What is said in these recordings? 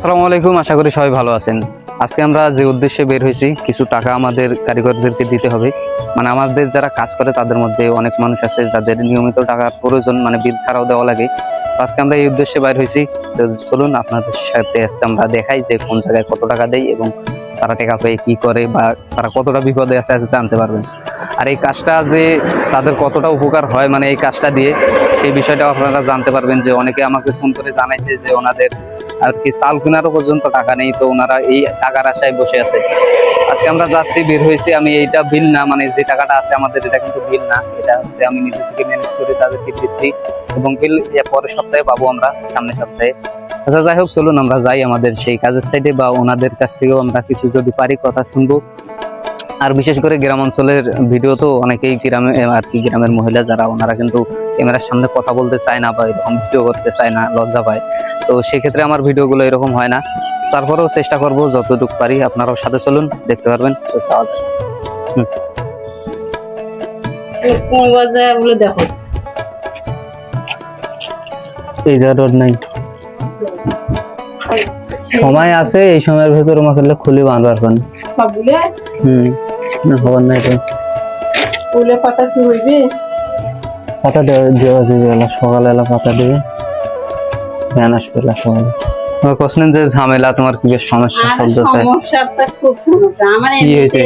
আসসালামু আলাইকুম, আশা করি সবাই ভালো আছেন। আজকে আমরা যে উদ্দেশ্যে বের হয়েছি, কিছু টাকা আমাদের কারিগরদেরকে দিতে হবে। মানে আমাদের যারা কাজ করে, তাদের মধ্যে অনেক মানুষ আছে, যাদের নিয়মিত টাকার প্রয়োজন মানে বিল ছাড়াও দেওয়া লাগে। আজকে আমরা এই উদ্দেশ্যে বাইর হয়েছি। চলুন আপনাদের সাথে আজকে আমরা দেখাই যে কোন জায়গায় কত টাকা দেয় এবং তারা টাকা পেয়ে কি করে বা তারা কতটা বিপদে আছে আছে জানতে পারবেন। আর এই কাজটা যে তাদের কতটা উপকার হয় মানে এই কাজটা দিয়ে, সেই বিষয়টা আপনারা জানতে পারবেন যে অনেকে আমাকে ফোন করে জানাইছে যে ওনাদের আর কি চাল কেনারও পর্যন্ত টাকা নেই, তো ওনারা এই টাকার আশায় বসে আছে। আজকে আমরা যাচ্ছি, বের হয়েছি, আমি এইটা বিল না মানে যে টাকাটা আছে আমাদের, এটা কিন্তু বিল না, এটা হচ্ছে আমি নিজে থেকে ম্যানেজ করে তাদেরকে দিচ্ছি এবং বিল পরের সপ্তাহে পাবো আমরা, সামনের সপ্তাহে। আচ্ছা যাই হোক, চলুন আমরা যাই আমাদের সেই কাজের সাইডে বা ওনাদের কাছ থেকেও আমরা কিছু যদি পারি কথা শুনব। আর বিশেষ করে গ্রাম অঞ্চলের ভিডিও তো অনেকেই গ্রামে আর কি গ্রামের মহিলা যারা ওনারা কিন্তু ক্যামেরার সামনে কথা বলতে চায় না বা এরকম ভিডিও করতে চায় না লজ্জা পায়। তো সেক্ষেত্রে আমার ভিডিওগুলো এরকম হয় না। তারপরেও চেষ্টা করব যতটুকু পারি আপনারাও সাথে চলুন দেখতে পারবেন। তো যাওয়া যায়। কোন বাজার বলে দেখো। এই যা রোড নাই। সময় আছে এই সময়ের ভেতরে খুলে বাঁধবার পান। হুম না, পাতা কি হইবে? পাতা দেওয়া যাবে এলা সকালে এলা পাতা দেবে। আসবে এলা সকালে। প্রশ্নের যে ঝামেলা তোমার কি বেশ সমস্যা চলতেছে সমস্যাটা খুব আমার কি হয়েছে?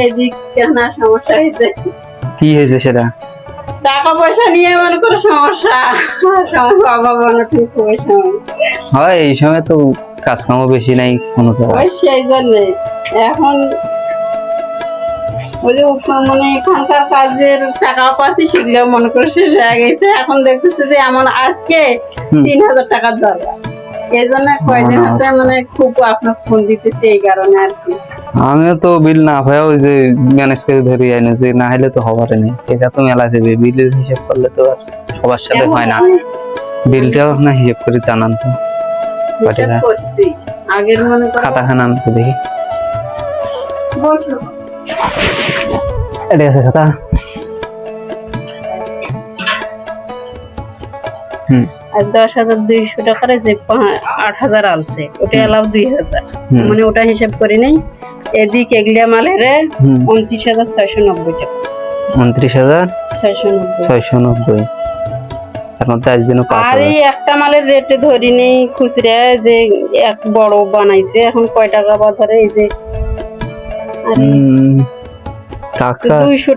সমস্যা হয়েছে? কি হয়েছে সেটা? টাকা পয়সা নিয়ে মনে করো সমস্যা। সমস্যা অভাব অনটন খুবই সমস্যা হয় এই সময় তো কাজ কামও বেশি নাই কোনো জায়গায় সেই জন্যে। এখন ওই যে মানে এখানকার কাজের টাকা পাচ্ছি সেগুলো মনে করে শেষ হয়ে গেছে। এখন দেখতেছি যে এমন আজকে তিন হাজার টাকার দরকার। এই জন্য। হতে মানে খুব আপনার ফোন দিতেছে এই কারণে আর কি। আমিও তো বিল না হয় ওই যে ম্যানেজ করে ধরে আইনে যে না হলে তো হবার নেই। এটা তো মেলা দেবে বিলের হিসাব করলে তো আর সবার সাথে হয় না। বিলটাও না হিসাব করে জানান তো। আগের মনে খাতা খানা আনতে দেখি। বসো। এটা আছে খাতা হুম আর দশ হাজার দুইশো টাকার যে আট হাজার আনছে ওটা এলাও দুই হাজার। মানে ওটা হিসাব করে নেই। এদিক এগুলিয়া মালের উনত্রিশ হাজার ছয়শো নব্বই টাকা। উনত্রিশ হাজার ছয়শো নব্বই। তার মধ্যে আজ দিনও আর এই একটা মালের রেটে ধরি নেই খুচরা যে এক বড় বানাইছে এখন কয় টাকা বা ধরে এই যে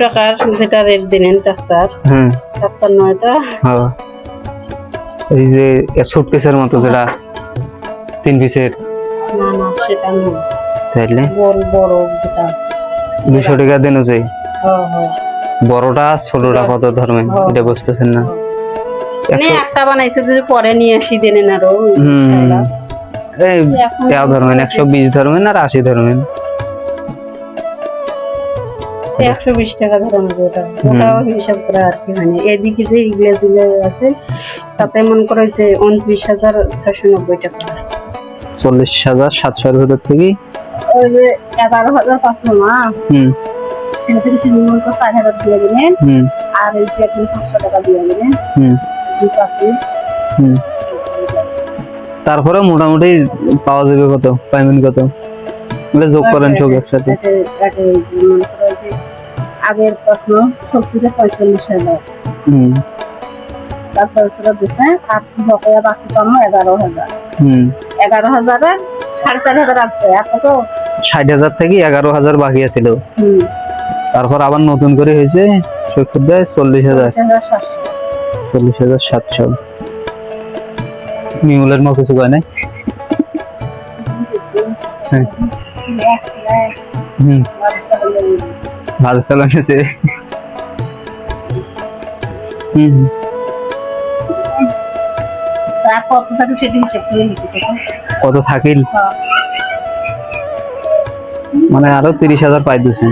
টাকার যেটা রেট দিলেন টাকসার টাকসার নয়টা হ্যাঁ। এই যে সুটকেসের মতো যেটা তিন পিসের না না সেটা নয় তাইলে? বড় বড় যেটা। দুশো টাকা দিন হ্যাঁ হ্যাঁ। বড়টা ছোটটা কত ধরবেন হ্যাঁ। এটা বুঝতেছেন না। মানে একটা বানাইছে যদি পরে নিয়ে আসি দেনেন আরও। হুম। এই ধরবেন একশো বিশ ধরবেন আর আশি ধরবেন একশো বিশ টাকা ধরে নেবে ওটা ওটাও হিসাব করে আর কি হয়নি এদিকে যে ইগুলো দিলে আছে তাতে মনে করো যে উনত্রিশ হাজার ছয়শো নব্বই টাকা। চল্লিশ হাজার সাতশোর ভেতর থেকে ওই যে এগারো হাজার পাঁচশো মা হুম। সেটা থেকে সেদিন মনে করো ষাট হাজার দিয়ে দিলেন আর এই যে এখন পাঁচশো টাকা দিয়ে দিলেন হুম। চাষি। হুম। তারপরে মোটামুটি পাওয়া যাবে কত? পেমেন্ট কত? বলে যোগ করেন সব একসাথে আগের প্রশ্ন সবজিতে পঁয়তাল্লিশ হাজার হুম। তারপরে দিছে বকেয়া বাকি পাবো এগারো হাজার। হুম। এগারো হাজারের সাড়ে চার হাজার আসছে এখন তো ষাট হাজার থেকে এগারো হাজার বাকি হুম। তারপর আবার নতুন করে হয়েছে সত্তর দেয় চল্লিশ হাজার। চল্লিশ হাজার সাতশো। মিমুলের মো কিছু কয় নাই? হ্যাঁ। হুম। ভালো চালানো আছে হুম। কত থাকিল? মানে আরও তিরিশ হাজার পাই দিয়েছেন।